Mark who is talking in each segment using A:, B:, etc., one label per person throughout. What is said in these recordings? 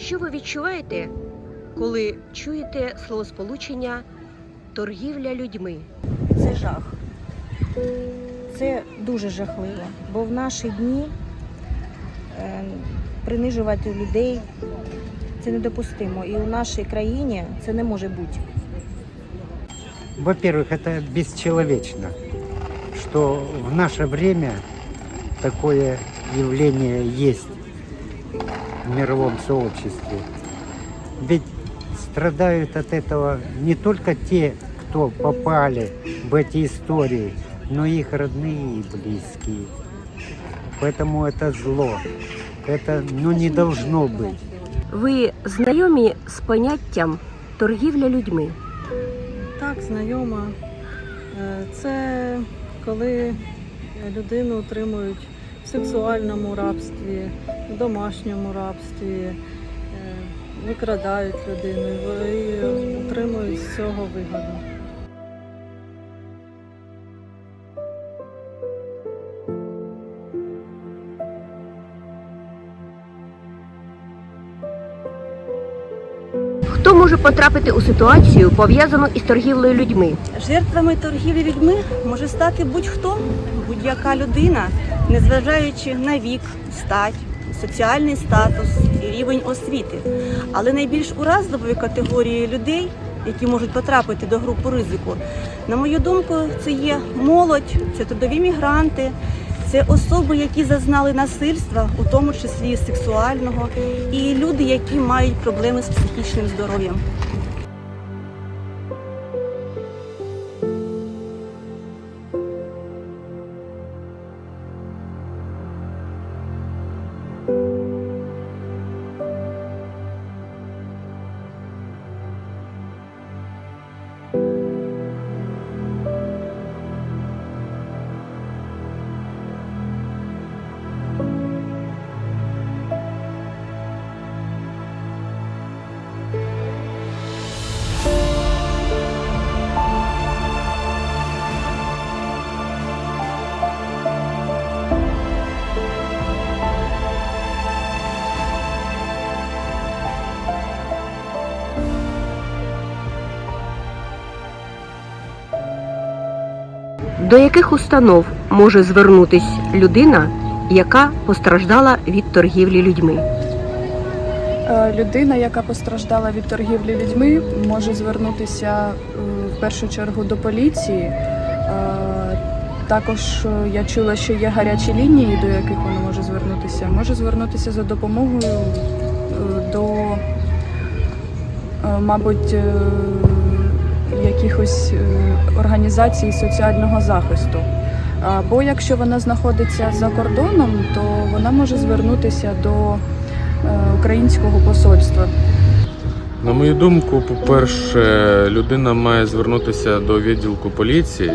A: Що ви відчуваєте, коли чуєте словосполучення торгівля людьми?
B: Це жах. Це дуже жахливо, бо в наші дні е, принижувати людей це недопустимо. І у нашій країні це не може бути.
C: Во-первых, это бесчеловечно, что в наше время такое явление есть в мировом сообществе. Ведь страдают от этого не только те, кто попали в эти истории, но и их родные и близкие. Поэтому это зло. Это ну, не должно быть.
A: Ви знайомі з поняттям торгівля людьми?
D: Так, знайома. Е, Це коли людину утримують в сексуальному рабстві, в домашньому рабстві, е, викрадають людину і отримують з цього вигоду.
A: Може потрапити у ситуацію, пов'язану із торгівлею людьми?
E: Жертвами торгівлі людьми може стати будь-хто, будь-яка людина, незважаючи на вік, стать, соціальний статус і рівень освіти. Але найбільш уразливою категорією людей, які можуть потрапити до групи ризику, на мою думку, це є молодь, це трудові мігранти. Це особи, які зазнали насильства, у тому числі сексуального, і люди, які мають проблеми з психічним здоров'ям.
A: До яких установ може звернутись людина, яка постраждала від торгівлі людьми?
F: Е, Людина, яка постраждала від торгівлі людьми, може звернутися е, в першу чергу до поліції. Е, Також я чула, що є гарячі лінії, до яких вона може звернутися. Може звернутися за допомогою до, мабуть, якихось е, організацій соціального захисту. Або якщо вона знаходиться за кордоном, то вона може звернутися до е, українського посольства.
G: На мою думку, по-перше, людина має звернутися до відділку поліції,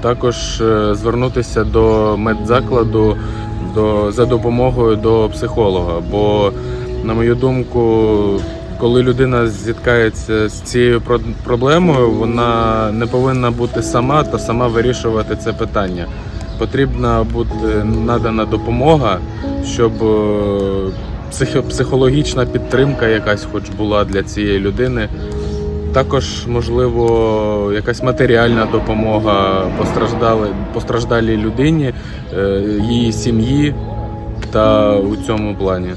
G: також е, звернутися до медзакладу до, за допомогою до психолога. Бо, на мою думку, коли людина зіткається з цією про- проблемою, вона не повинна бути сама та сама вирішувати це питання. Потрібна бути надана допомога, щоб е, психологічна підтримка якась хоч була для цієї людини. Також, можливо, якась матеріальна допомога постраждали, постраждалій людині, е, її сім'ї та у цьому плані.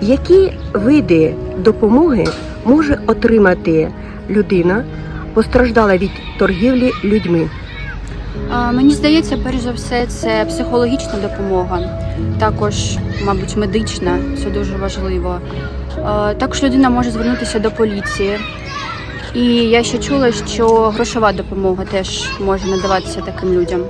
A: Які види допомоги може отримати людина, постраждала від торгівлі людьми?
H: Мені здається, перш за все, це психологічна допомога, також, мабуть, медична, це дуже важливо. Також людина може звернутися до поліції. І я ще чула, що грошова допомога теж може надаватися таким людям.